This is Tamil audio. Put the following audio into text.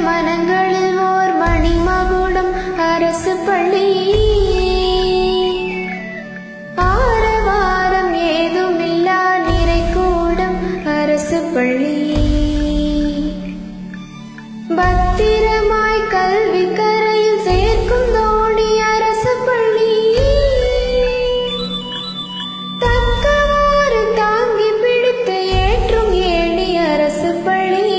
மனங்களில் ஓர் மணிமகுடம் அரசு பள்ளி ஆரவாரம் ஏதுமில்லா நிறைக்கூடம் அரசு பள்ளி பத்திரமாய் கல்வி கரையில் சேர்க்கும் தோணி அரசு பள்ளி தக்கவாறு தாங்கி பிடித்து ஏற்றும் ஏணி அரசு பள்ளி